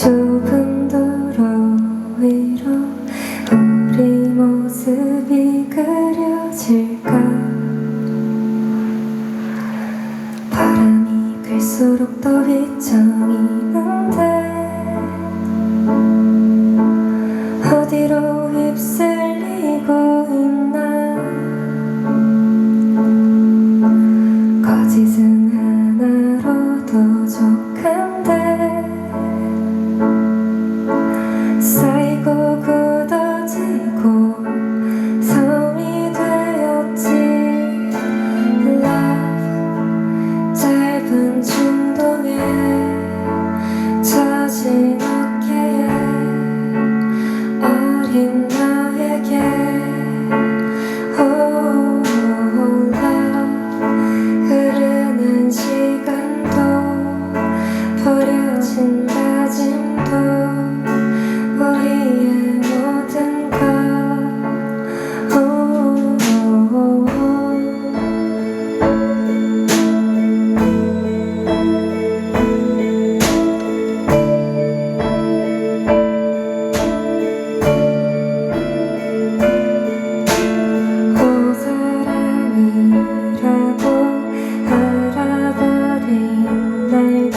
좁은 도로 위로 우리 모습이 그려질까? 바람이 글수록 더 휘청이 는데 어디로 입새 let